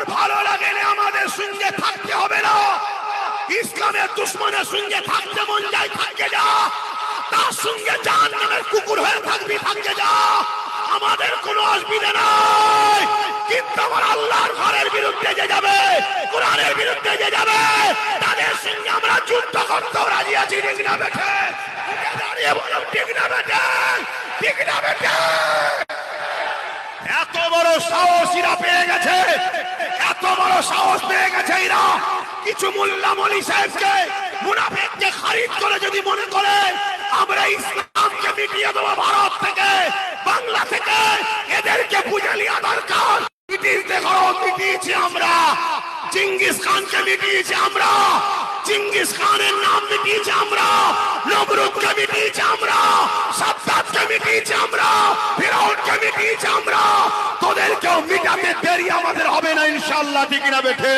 তোর ভালো লাগে না আমাদের সঙ্গে থাকতে হবে না। ইসলামের দুশ্মনের সঙ্গে থাকতে মন যায়, থাকতে যা। তার সঙ্গে জাহান নামের কুকুর হয়ে থাকবি, থাকতে যা। আমাদের কোনো অসুবিধা নাই। কিন্তু আমার আল্লাহর ঘরের বিরুদ্ধে যে যাবে, কোরআনের বিরুদ্ধে যে যাবে, তাদের সঙ্গে আমরা যুদ্ধ করতেও রাজি আছি, ঠিক না বেঠে? দাঁড়িয়ে বলো ঠিক না বেঠে? ঠিক না বেঠে? এত বড় সাহস এরা পেয়ে সাহস পেয়ে গেছে এরা। কিছু মোল্লা মলি সাহেবকে, মুনাফেককে খারিজ করে যদি মনে করে, আমরা ইসলামকে মিটিয়ে দেবো ভারত থেকে, বাংলা থেকে। এদেরকে বুঝে নেওয়া দরকার। মিটিয়ে করো মিটিয়েছি আমরা। চিঙ্গিস খানকে মিটিয়েছি আমরা। চিঙ্গিস খানের নাম মিটিয়েছি আমরা। নবরুদকে মিটিয়েছি আমরা। সাদ্দাতকে মিটিয়েছি আমরা। ফেরাউনকে মিটিয়েছি আমরা। তোদেরকেও মিটাতে দেরি আমাদের হবে না ইনশাল্লাহ ঠিক না বেঠে?